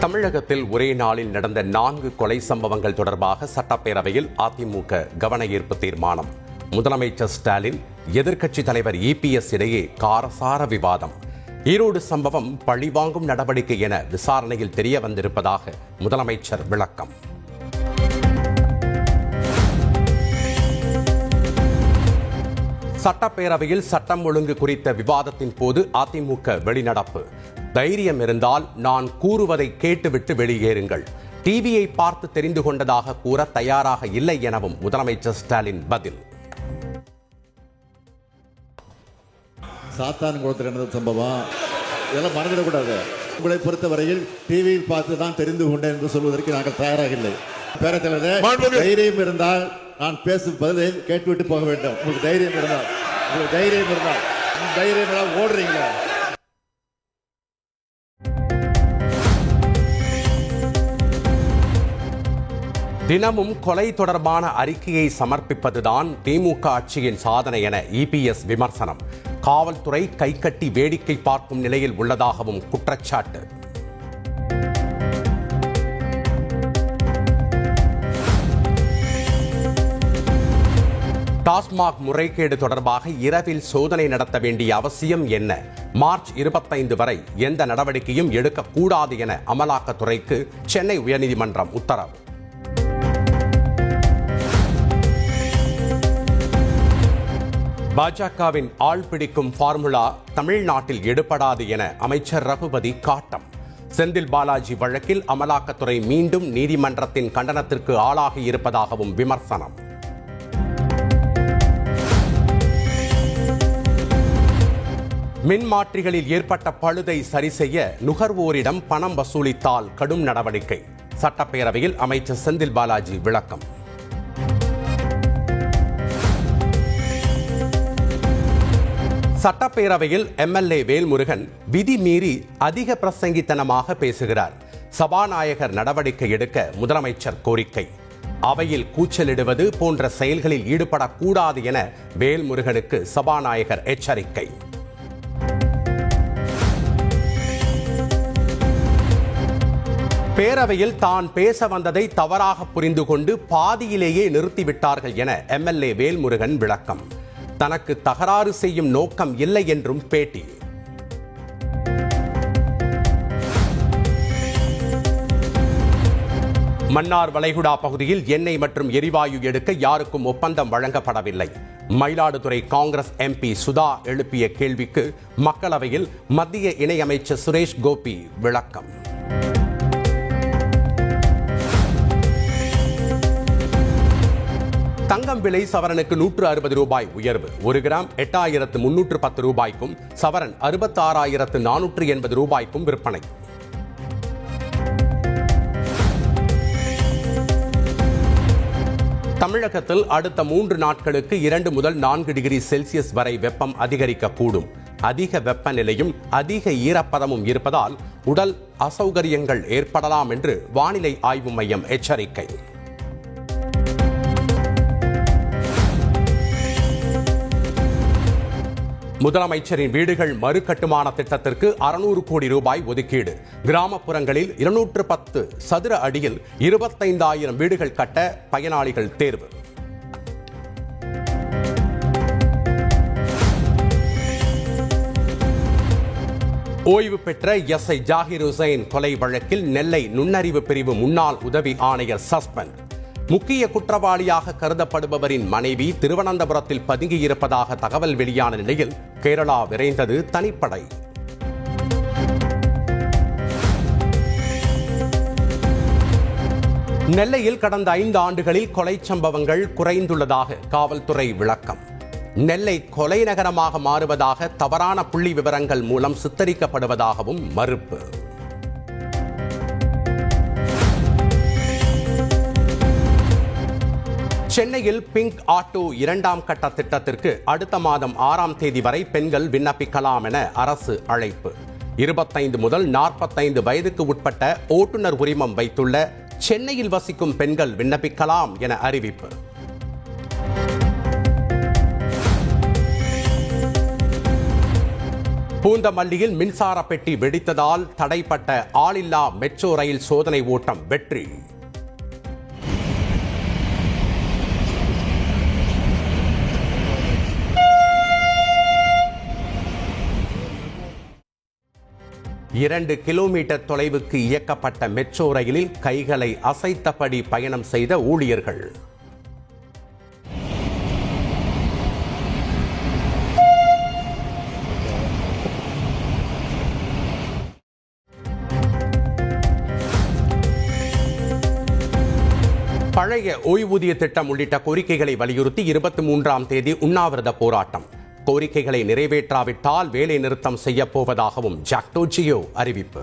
தமிழகத்தில் ஒரே நாளில் நடந்த நான்கு கொலை சம்பவங்கள் தொடர்பாக சட்டப்பேரவையில் அதிமுக கவன ஈர்ப்பு தீர்மானம். முதலமைச்சர் ஸ்டாலின் எதிர்க்கட்சி தலைவர் இபிஎஸ் இடையே காரசார விவாதம். ஈரோடு சம்பவம் பழிவாங்கும் நடவடிக்கை என விசாரணையில் தெரிய வந்திருப்பதாக முதலமைச்சர் விளக்கம். சட்டப்பேரவையில் சட்டம் ஒழுங்கு குறித்த விவாதத்தின் போது அதிமுக வெளிநடப்பு. தைரியம் இருந்தால் நான் கூறுவதை கேட்டுவிட்டு வெளியேறுங்கள். டிவியை பார்த்து தெரிந்து கொண்டதாக கூற தயாராக இல்லை எனவும் முதலமைச்சர் ஸ்டாலின் பதில். சாத்தான் குளத்தில் நடந்த சம்பவம்? இதெல்லாம் மறந்துடக்கூடாது. உங்களை பொறுத்தவரையில் டிவியில் பார்த்து தான் தெரிந்து கொண்டேன் என்று சொல்வதற்கு நாங்கள் தயாராக இல்லை. பேரத்தலைவரே தைரியம் இருந்தால் நான் பேசும் பதிலை கேட்டுவிட்டு போக வேண்டும். உங்களுக்கு தைரியம் இருந்தால். உங்களுக்கு தைரியம் இருந்தால். தைரியம் இருந்தால் ஓடுறீங்களா? தினமும் கொலை தொடர்பான அறிக்கையை சமர்ப்பிப்பதுதான் திமுக ஆட்சியின் சாதனை என இபிஎஸ் விமர்சனம். காவல்துறை கைகட்டி வேடிக்கை பார்க்கும் நிலையில் உள்ளதாகவும் குற்றச்சாட்டு. டாஸ்மாக் முறைகேடு தொடர்பாக இரவில் சோதனை நடத்த வேண்டிய அவசியம் என்ன? மார்ச் இருபத்தைந்து வரை எந்த நடவடிக்கையும் எடுக்கக்கூடாது என அமலாக்கத்துறைக்கு சென்னை உயர்நீதிமன்றம் உத்தரவு. பாஜகவின் ஆள் பிடிக்கும் ஃபார்முலா தமிழ்நாட்டில் எடுபடாது என அமைச்சர் ரகுபதி காட்டம். செந்தில் பாலாஜி வழக்கில் அமலாக்கத்துறை மீண்டும் நீதிமன்றத்தின் கண்டனத்திற்கு ஆளாகி இருப்பதாகவும் விமர்சனம். மின்மாற்றிகளில் ஏற்பட்ட பழுதை சரி செய்ய நுகர்வோரிடம் பணம் வசூலித்தால் கடும் நடவடிக்கை. சட்டப்பேரவையில் அமைச்சர் செந்தில் பாலாஜி விளக்கம். சட்டப்பேரவையில் எம்எல்ஏ வேல்முருகன் விதி மீறி அதிக பிரசங்கித்தனமாக பேசுகிறார். சபாநாயகர் நடவடிக்கை எடுக்க முதலமைச்சர் கோரிக்கை. அவையில் கூச்சலிடுவது போன்ற செயல்களில் ஈடுபடக்கூடாது என வேல்முருகனுக்கு சபாநாயகர் எச்சரிக்கை. பேரவையில் தான் பேச வந்ததை தவறாக புரிந்து கொண்டு பாதியிலேயே நிறுத்திவிட்டார்கள் என எம்எல்ஏ வேல்முருகன் விளக்கம். தனக்கு தகராறு செய்யும் நோக்கம் இல்லை என்றும் பேட்டி. மன்னார் வளைகுடா பகுதியில் எண்ணெய் மற்றும் எரிவாயு எடுக்க யாருக்கும் ஒப்பந்தம் வழங்கப்படவில்லை. மயிலாடுதுறை காங்கிரஸ் எம்பி சுதா எழுப்பிய கேள்விக்கு மக்களவையில் மத்திய இணையமைச்சர் சுரேஷ் கோபி விளக்கம். தங்கம் விலை சவரனுக்கு நூற்று அறுபது ரூபாய் உயர்வு. ஒரு கிராம் எட்டாயிரத்து முன்னூற்று பத்து ரூபாய்க்கும் சவரன் அறுபத்தி ஆறாயிரத்து நானூற்று எண்பது ரூபாய்க்கும் விற்பனை. தமிழகத்தில் அடுத்த மூன்று நாட்களுக்கு இரண்டு முதல் நான்கு டிகிரி செல்சியஸ் வரை வெப்பம் அதிகரிக்கக்கூடும். அதிக வெப்பநிலையும் அதிக ஈரப்பதமும் இருப்பதால் உடல் அசௌகரியங்கள் ஏற்படலாம் என்று வானிலை ஆய்வு மையம் எச்சரிக்கை. முதலமைச்சரின் வீடுகள் மறுகட்டுமான திட்டத்திற்கு அறுநூறு கோடி ரூபாய் ஒதுக்கீடு. கிராமப்புறங்களில் இருநூற்று பத்து சதுர அடியில் இருபத்தைந்தாயிரம் வீடுகள் கட்ட பயனாளிகள் தேர்வு. ஓய்வு பெற்ற எஸ் ஐ ஜாகிர் ஹுசைன் கொலை வழக்கில் நெல்லை நுண்ணறிவு பிரிவு முன்னாள் உதவி ஆணையர் சஸ்பெண்ட். முக்கிய குற்றவாளியாக கருதப்படுபவரின் மனைவி திருவனந்தபுரத்தில் பதுங்கியிருப்பதாக தகவல் வெளியான நிலையில் கேரளா விரைந்தது தனிப்படை. நெல்லையில் கடந்த ஐந்து ஆண்டுகளில் கொலை சம்பவங்கள் குறைந்துள்ளதாக காவல்துறை விளக்கம். நெல்லை கொலை நகரமாக மாறுவதாக தவறான புள்ளி விவரங்கள் மூலம் சித்தரிக்கப்படுவதாகவும் மறுப்பு. சென்னையில் பிங்க் ஆட்டோ இரண்டாம் கட்ட திட்டத்திற்கு அடுத்த மாதம் ஆறாம் தேதி வரை பெண்கள் விண்ணப்பிக்கலாம் என அரசு அழைப்பு. இருபத்தைந்து முதல் நாற்பத்தைந்து வயதுக்கு உட்பட்ட ஓட்டுநர் உரிமம் வைத்துள்ள சென்னையில் வசிக்கும் பெண்கள் விண்ணப்பிக்கலாம் என அறிவிப்பு. பூந்தமல்லியில் மின்சார பெட்டி வெடித்ததால் தடைப்பட்ட ஆளில்லா மெட்ரோ ரயில் சோதனை ஓட்டம் வெற்றி. இரண்டு கிலோமீட்டர் தொலைவுக்கு இயக்கப்பட்ட மெட்ரோ ரயிலில் கைகளை அசைத்தபடி பயணம் செய்த ஊழியர்கள். பழைய ஓய்வூதிய திட்டம் உள்ளிட்ட கோரிக்கைகளை வலியுறுத்தி இருபத்தி மூன்றாம் தேதி உண்ணாவிரத போராட்டம். கோரிக்கைகளை நிறைவேற்றாவிட்டால் வேலை நிறுத்தம் செய்யப்போவதாகவும் ஜாக்டோஜியோ ஜாக்டோ ஜியோ அறிவிப்பு.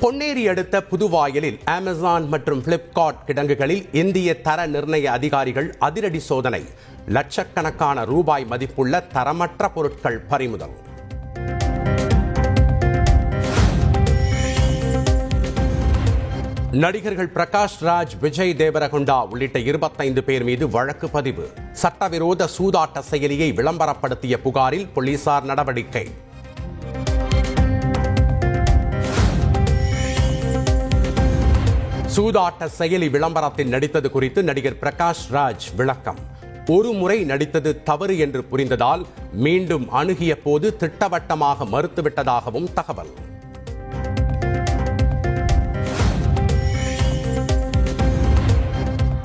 பொன்னேரி அடுத்த புதுவாயலில் அமேசான் மற்றும் பிளிப்கார்ட் கிடங்குகளில் இந்திய தர நிர்ணய அதிகாரிகள் அதிரடி சோதனை. லட்சக்கணக்கான ரூபாய் மதிப்புள்ள தரமற்ற பொருட்கள் பறிமுதல். நடிகர்கள் பிரகாஷ் ராஜ் விஜய் தேவரகுண்டா உள்ளிட்ட இருபத்தைந்து பேர் மீது வழக்கு பதிவு. சட்டவிரோத சூதாட்ட செயலியை விளம்பரப்படுத்திய புகாரில் போலீசார் நடவடிக்கை. சூதாட்ட செயலி விளம்பரத்தில் நடித்தது குறித்து நடிகர் பிரகாஷ் ராஜ் விளக்கம். ஒரு முறை நடித்தது தவறு என்று புரிந்ததால் மீண்டும் அணுகிய போது திட்டவட்டமாக மறுத்துவிட்டதாகவும் தகவல்.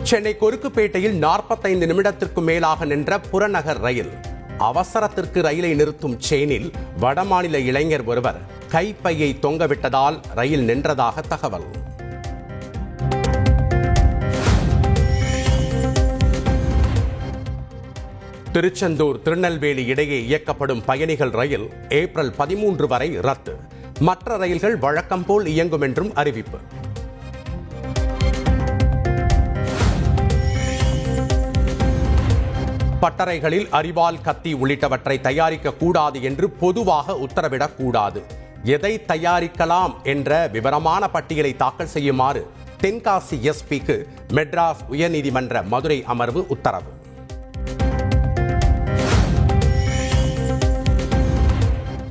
சென்னை கொருக்குப்பேட்டையில் நாற்பத்தைந்து நிமிடத்திற்கு மேலாக நின்ற புறநகர் ரயில். அவசரத்திற்கு ரயிலை நிறுத்தும் செயினில் வடமாநில இளைஞர் ஒருவர் கைப்பையை தொங்கவிட்டதால் ரயில் நின்றதாக தகவல். திருச்செந்தூர் திருநெல்வேலி இடையே இயக்கப்படும் பயணிகள் ரயில் ஏப்ரல் பதிமூன்று வரை ரத்து. மற்ற ரயில்கள் வழக்கம் போல் இயங்கும் என்றும் அறிவிப்பு. பட்டறைகளில் அரிவாள் கத்தி உள்ளிட்டவற்றை தயாரிக்க கூடாது என்று பொதுவாக உத்தரவிடக்கூடாது. எதை தயாரிக்கலாம் என்ற விவரமான பட்டியலை தாக்கல் செய்யுமாறு தென்காசி எஸ்பிக்கு மெட்ராஸ் உயர்நீதிமன்ற மதுரை அமர்வு உத்தரவு.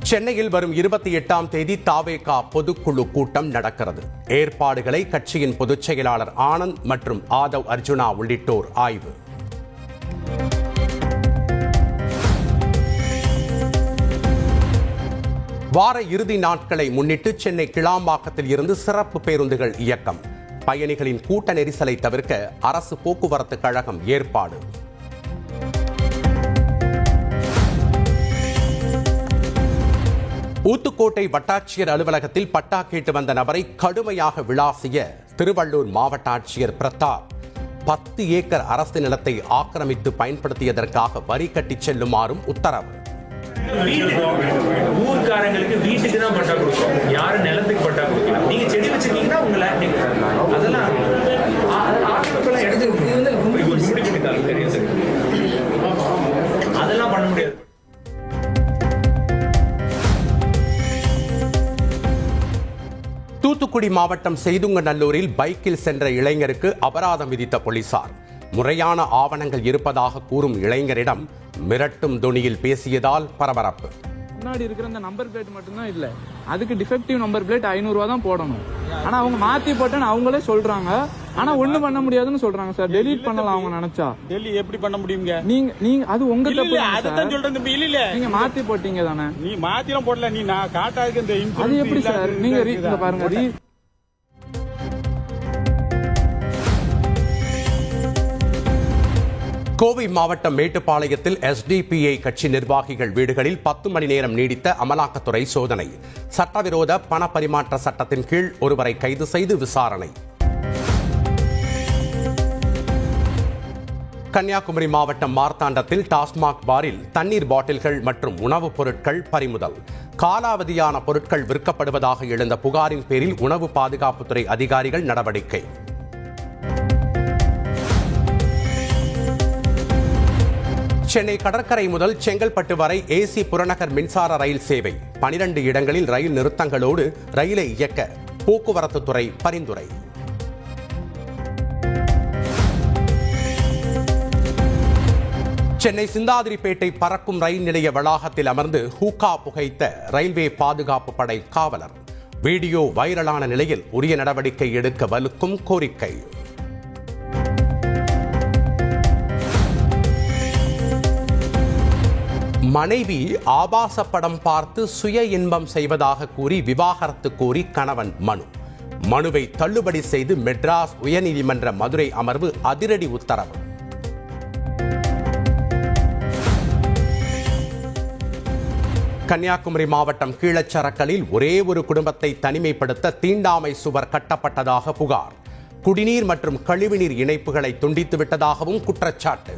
சென்னையில் வரும் இருபத்தி எட்டாம் தேதி தாவேகா பொதுக்குழு கூட்டம் நடக்கிறது. ஏற்பாடுகளை கட்சியின் பொதுச் செயலாளர் ஆனந்த் மற்றும் ஆதவ் அர்ஜுனா உள்ளிட்டோர் ஆய்வு. வார இறுதி நாட்களை முன்னிட்டு சென்னை கிளாம்பாக்கத்தில் இருந்து சிறப்பு பேருந்துகள் இயக்கம். பயணிகளின் கூட்ட நெரிசலை தவிர்க்க அரசு போக்குவரத்து கழகம் ஏற்பாடு. ஊத்துக்கோட்டை வட்டாட்சியர் அலுவலகத்தில் பட்டா கேட்டு வந்த நபரை கடுமையாக விளாசிய திருவள்ளூர் மாவட்ட ஆட்சியர் பிரதாப் பத்து ஏக்கர் அரசு நிலத்தை ஆக்கிரமித்து பயன்படுத்தியதற்காக வரி கட்டிச் செல்லுமாறும் உத்தரவு. வீட்டு ஊர்க்காரங்களுக்கு வீட்டுக்கு தான் பட்டா கொடுக்கும் யாரும் நிலத்துக்கு பட்டா கொடுக்கல. நீங்க செடி வச்சிருக்கீங்கன்னா உங்க லேண்ட் அதெல்லாம் அதெல்லாம் தெரியும் சார் அதெல்லாம் பண்ண முடியாது. தூத்துக்குடி மாவட்டம் செய்துங்க நல்லூரில் பைக்கில் சென்ற இளைஞருக்கு அபராதம் விதித்த போலீசார். முறையான ஆவணங்கள் இருப்பதாக கூறும் இளைஞரிடம் மிரட்டும் தொனியில் பேசியதால் பரபரப்பு. முன்னாடி இருக்கிற அந்த நம்பர் பிளேட் மட்டும்தான் இல்ல. அதுக்கு டிஃபெக்டிவ் நம்பர் பிளேட் ஐநூறுவா தான் போடணும். ஆனா அவங்க மாத்தி போட்டேன்னு அவங்களே சொல்றாங்க. ஆனா ஒண்ணு பண்ண முடியாதுன்னு சொல்றாங்க சார். டெலீட் பண்ணலாம் அவங்க நினைச்சா. டெல்லி எப்படி பண்ண முடியுங்க? நீங்க நீங்க அது உங்க தப்பு இல்ல தானே அதான் சார். சொல்றேன் தம்பி. இல்ல நீங்க மாத்தி போட்டீங்க தானே. நீ மாத்திரம் போடல நீ நான் காட்டாதுக்கு இந்த அது எப்படி சார்? நீங்க பாருங்க கோவை மாவட்டம் மேட்டுப்பாளையத்தில் எஸ்டிபிஐ கட்சி நிர்வாகிகள் வீடுகளில் பத்து மணி நேரம் நீடித்த அமலாக்கத்துறை சோதனை. சட்டவிரோத பண பரிமாற்ற சட்டத்தின் கீழ் ஒருவரை கைது செய்து விசாரணை. கன்னியாகுமரி மாவட்டம் மார்த்தாண்டத்தில் டாஸ்மாக் பாரில் தண்ணீர் பாட்டில்கள் மற்றும் உணவுப் பொருட்கள் பறிமுதல். காலாவதியான பொருட்கள் விற்கப்படுவதாக எழுந்த புகாரின் பேரில் உணவு பாதுகாப்புத்துறை அதிகாரிகள் நடவடிக்கை. சென்னை கடற்கரை முதல் செங்கல்பட்டு வரை ஏசி புறநகர் மின்சார ரயில் சேவை. பனிரெண்டு இடங்களில் ரயில் நிறுத்தங்களோடு ரயிலை இயக்க போக்குவரத்து துறை பரிந்துரை. சென்னை சிந்தாதிரிப்பேட்டை பறக்கும் ரயில் நிலைய வளாகத்தில் அமர்ந்து ஹூக்கா புகைத்த ரயில்வே பாதுகாப்பு படை காவலர். வீடியோ வைரலான நிலையில் உரிய நடவடிக்கை எடுக்க வலுக்கும் கோரிக்கை. மனைவி ஆபாச படம் பார்த்து சுய இன்பம் செய்வதாக கூறி விவாகரத்து கோரி கணவன் மனு. மனுவை தள்ளுபடி செய்து மெட்ராஸ் உயர்நீதிமன்ற மதுரை அமர்வு அதிரடி உத்தரவு. கன்னியாகுமரி மாவட்டம் கீழச்சரக்கலில் ஒரே ஒரு குடும்பத்தை தனிமைப்படுத்த தீண்டாமை சுவர் கட்டப்பட்டதாக புகார். குடிநீர் மற்றும் கழிவுநீர் இணைப்புகளை துண்டித்து விட்டதாகவும் குற்றச்சாட்டு.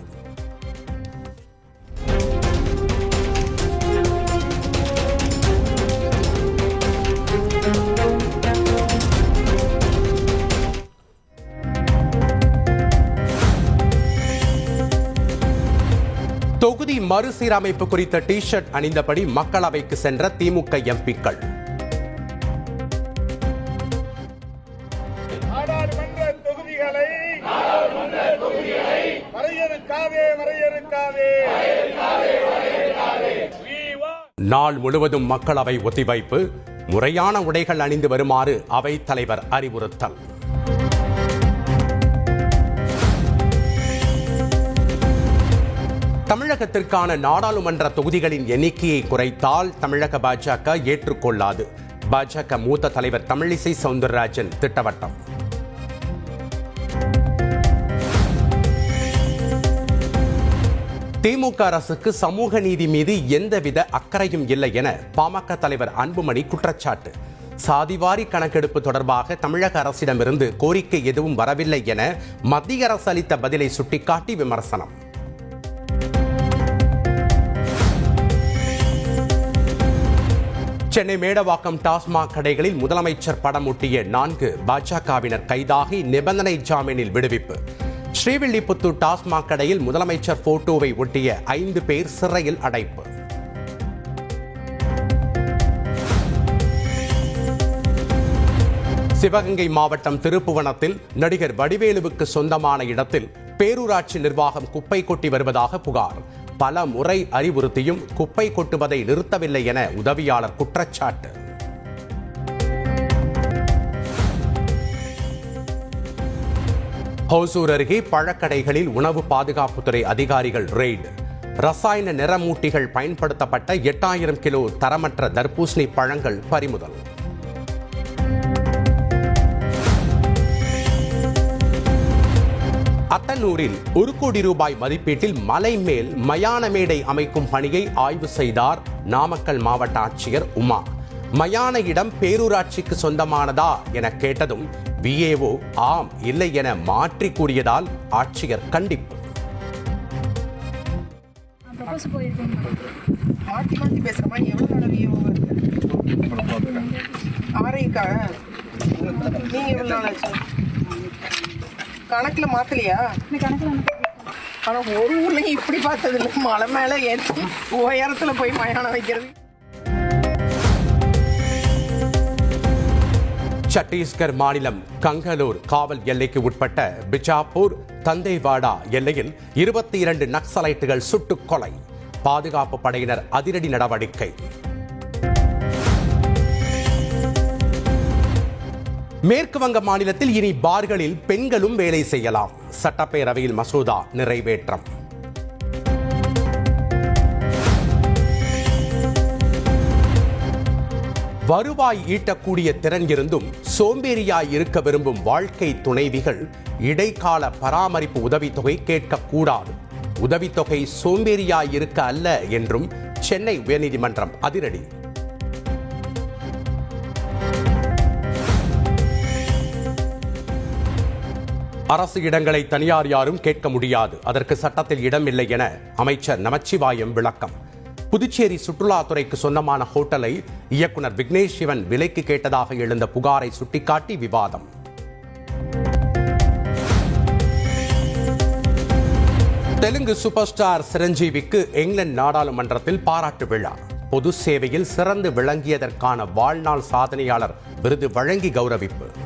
தொகுதி மறுசீரமைப்பு குறித்த டி ஷர்ட் அணிந்தபடி மக்களவைக்கு சென்ற திமுக எம்பிக்கள். நாள் முழுவதும் மக்களவை ஒத்திவைப்பு முறையான உடைகள் அணிந்து வருமாறு அவைத் தலைவர் அறிவுறுத்தல். தமிழகத்திற்கான நாடாளுமன்ற தொகுதிகளின் எண்ணிக்கையை குறைத்தால் தமிழக பாஜக ஏற்றுக்கொள்ளாது. பாஜக மூத்த தலைவர் தமிழிசை சவுந்தரராஜன் திட்டவட்டம். திமுக அரசுக்கு சமூக நீதி மீது எந்தவித அக்கறையும் இல்லை என பாமக தலைவர் அன்புமணி குற்றச்சாட்டு. சாதிவாரி கணக்கெடுப்பு தொடர்பாக தமிழக அரசிடமிருந்து கோரிக்கை எதுவும் வரவில்லை என மத்திய அரசு அளித்த பதிலை சுட்டிக்காட்டி விமர்சனம். சென்னை மேடவாக்கம் டாஸ்மாக் கடைகளில் முதலமைச்சர் படம் ஒட்டிய நான்கு பாஜகவினர் கைதாகி நிபந்தனை ஜாமீனில் விடுவிப்பு. ஸ்ரீவில்லிபுத்தூர் டாஸ்மாக் கடையில் முதலமைச்சர் போட்டோவை ஒட்டிய ஐந்து பேர் சிறையில் அடைப்பு. சிவகங்கை மாவட்டம் திருப்புவனத்தில் நடிகர் வடிவேலுவுக்கு சொந்தமான இடத்தில் பேரூராட்சி நிர்வாகம் குப்பை கொட்டி வருவதாக புகார். பல முறை அறிவுறுத்தியும் குப்பை கொட்டுவதை நிறுத்தவில்லை என உதவியாளர் குற்றச்சாட்டு. ஹோசூர் அருகே பழக்கடைகளில் உணவு பாதுகாப்புத்துறை அதிகாரிகள் ரெய்டு. ரசாயன நிறமூட்டிகள் பயன்படுத்தப்பட்ட எட்டாயிரம் கிலோ தரமற்ற தர்பூசணி பழங்கள் பறிமுதல். அத்தனூரில் ஒரு கோடி ரூபாய் மதிப்பீட்டில் மலை மேல் மயான மேடை அமைக்கும் பணியை ஆய்வு செய்தார் நாமக்கல் மாவட்ட ஆட்சியர் உமா. மயான இடம் பேரூராட்சிக்கு சொந்தமானதா என கேட்டதும் விஏஓ ஆம் இல்லை என மாற்றி கூறியதால் ஆட்சியர் கண்டிப்பு. ப்ரொபோஸ் கணக்கில் மாற்றலையா இந்த கணக்கில் ஆனால் ஒரு ஊர்லையும் இப்படி பார்த்தது இல்லை மலை மேலே ஏற்றி உயரத்தில் போய் மயானம் வைக்கிறது. சத்தீஸ்கர் மாநிலம் கங்கலூர் காவல் எல்லைக்கு உட்பட்ட பிஜாப்பூர் தந்தேவாடா எல்லையில் இருபத்தி இரண்டு நக்சலைட்டுகள் சுட்டுக் கொலை. பாதுகாப்பு படையினர் அதிரடி நடவடிக்கை. மேற்கு வங்க மாநிலத்தில் இனி பார்களில் பெண்களும் வேலை செய்யலாம். சட்டப்பேரவையில் மசோதா நிறைவேற்றம். வருவாய் ஈட்டக்கூடிய திறன் இருந்தும் சோம்பேறியாய் இருக்க விரும்பும் வாழ்க்கை துணைவிகள் இடைக்கால பராமரிப்பு உதவித்தொகை கேட்கக்கூடாது. உதவித்தொகை சோம்பேறியாய் இருக்க அல்ல என்றும் சென்னை உயர்நீதிமன்றம் அதிரடி. அரசு இடங்களை தனியார் யாரும் கேட்க முடியாது. அதற்கு சட்டத்தில் இடமில்லை என அமைச்சர் நமச்சிவாயம் விளக்கம். புதுச்சேரி சுற்றுலாத்துறைக்கு சொந்தமான ஹோட்டலை இயக்குனர் விக்னேஷ் சிவன் விலைக்கு கேட்டதாக எழுந்த புகாரை சுட்டிக்காட்டி விவாதம். தெலுங்கு சூப்பர் ஸ்டார் சிரஞ்சீவிக்கு இங்கிலாந்து நாடாளுமன்றத்தில் பாராட்டு விழா. பொது சேவையில் சிறந்து விளங்கியதற்கான வாழ்நாள் சாதனையாளர் விருது வழங்கி கௌரவிப்பு.